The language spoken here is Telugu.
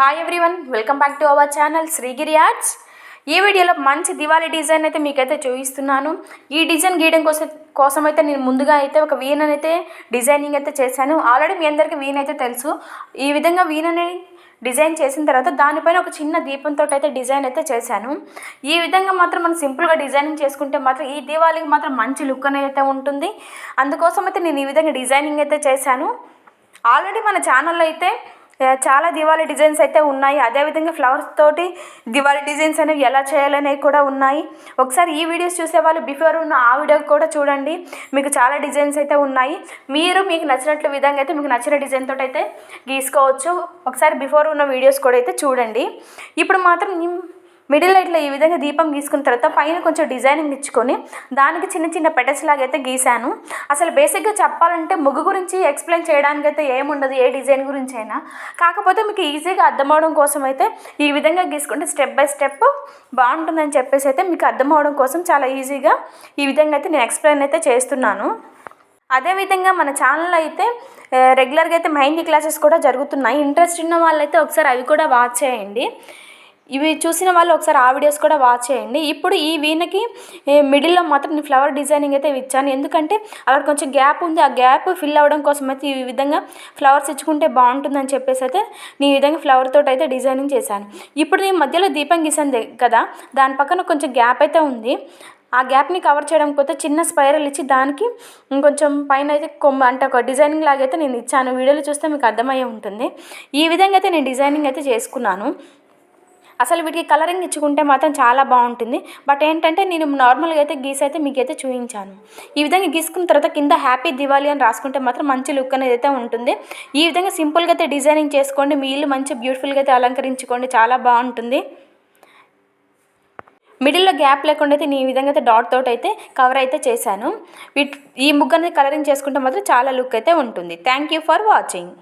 Hi everyone welcome back to our channel Srigiri arts ఈ వీడియోలో మంచి దివాళీ డిజైన్ అయితే మీకైతే చూపిస్తున్నాను. ఈ డిజైన్ గీయడం కోసం కోసం అయితే నేను ముందుగా అయితే ఒక వీణనైతే అయితే డిజైనింగ్ అయితే చేశాను. ఆల్రెడీ మీ అందరికీ వీణ అయితే తెలుసు. ఈ విధంగా వీణని డిజైన్ చేసిన తర్వాత దానిపైన ఒక చిన్న దీపంతో అయితే డిజైన్ అయితే చేశాను. ఈ విధంగా మాత్రం మనం సింపుల్గా డిజైనింగ్ చేసుకుంటే మాత్రం ఈ దీవాళికి మాత్రం మంచి లుక్ అనేది అయితే ఉంటుంది. అందుకోసం అయితే నేను ఈ విధంగా డిజైనింగ్ అయితే చేశాను. ఆల్రెడీ మన ఛానల్లో అయితే చాలా దివాళీ డిజైన్స్ అయితే ఉన్నాయి. అదేవిధంగా ఫ్లవర్స్ తోటి దివాళీ డిజైన్స్ అనేవి ఎలా చేయాలనేవి కూడా ఉన్నాయి. ఒకసారి ఈ వీడియోస్ చూసే వాళ్ళు బిఫోర్ ఉన్న ఆ వీడియో కూడా చూడండి. మీకు చాలా డిజైన్స్ అయితే ఉన్నాయి. మీరు మీకు నచ్చినట్లు విధంగా అయితే మీకు నచ్చిన డిజైన్ తోటి అయితే గీసుకోవచ్చు. ఒకసారి బిఫోర్ ఉన్న వీడియోస్ కూడా అయితే చూడండి. ఇప్పుడు మాత్రం మిడిల్ లైట్లో ఈ విధంగా దీపం గీసుకున్న తర్వాత పైన కొంచెం డిజైనింగ్ ఇచ్చుకొని దానికి చిన్న చిన్న పెటల్స్ లాగా అయితే గీశాను. అసలు బేసిక్గా చెప్పాలంటే ముగ్గు గురించి ఎక్స్ప్లెయిన్ చేయడానికి అయితే ఏముండదు ఏ డిజైన్ గురించి అయినా కాకపోతే మీకు ఈజీగా అర్థమవడం కోసం అయితే ఈ విధంగా గీసుకుంటే స్టెప్ బై స్టెప్ బాగుంటుందని చెప్పేసి అయితే మీకు అర్థమవడం కోసం చాలా ఈజీగా ఈ విధంగా అయితే నేను ఎక్స్ప్లెయిన్ అయితే చేస్తున్నాను. అదేవిధంగా మన ఛానల్లో అయితే రెగ్యులర్గా అయితే మెహందీ క్లాసెస్ కూడా జరుగుతున్నాయి. ఇంట్రెస్ట్ ఉన్న వాళ్ళైతే ఒకసారి అవి కూడా వాచ్ చేయండి. ఇవి చూసిన వాళ్ళు ఒకసారి ఆ వీడియోస్ కూడా వాచ్ చేయండి. ఇప్పుడు ఈ వీణకి మిడిల్లో మాత్రం నేను ఫ్లవర్ డిజైనింగ్ అయితే ఇచ్చాను. ఎందుకంటే అక్కడ కొంచెం గ్యాప్ ఉంది. ఆ గ్యాప్ ఫిల్ అవ్వడం కోసం అయితే ఈ విధంగా ఫ్లవర్స్ ఇచ్చుకుంటే బాగుంటుందని చెప్పేసి అయితే నేను ఈ విధంగా ఫ్లవర్ తోటి అయితే డిజైనింగ్ చేశాను. ఇప్పుడు నేను మధ్యలో దీపం గీసాను కదా? దాని పక్కన కొంచెం గ్యాప్ అయితే ఉంది. ఆ గ్యాప్ని కవర్ చేయడం పోతే చిన్న స్పైరల్ ఇచ్చి దానికి ఇంకొంచెం పైన అయితే కొమ్మ అంటే ఒక డిజైనింగ్ లాగా అయితే నేను ఇచ్చాను. వీడియోలో చూస్తే మీకు అర్థమయ్యే ఉంటుంది. ఈ విధంగా అయితే నేను డిజైనింగ్ అయితే చేసుకున్నాను. అసలు వీటికి కలరింగ్ ఇచ్చుకుంటే మాత్రం చాలా బాగుంటుంది. బట్ ఏంటంటే నేను నార్మల్గా అయితే గీసైతే అయితే చూపించాను. ఈ విధంగా గీసుకున్న తర్వాత కింద హ్యాపీ దివాళీ అని రాసుకుంటే మాత్రం మంచి లుక్ అనేది అయితే ఉంటుంది. ఈ విధంగా సింపుల్గా అయితే డిజైనింగ్ చేసుకోండి. మీ ఇల్లు మంచి బ్యూటిఫుల్గా అయితే అలంకరించుకోండి. చాలా బాగుంటుంది. మిడిల్లో గ్యాప్ లేకుండా అయితే నేను ఈ విధంగా అయితే డాట్ తోటి అయితే కవర్ అయితే చేశాను. వీట్ ఈ ముగ్గు అనేది కలరింగ్ చేసుకుంటే మాత్రం చాలా లుక్ అయితే ఉంటుంది. Thank you for watching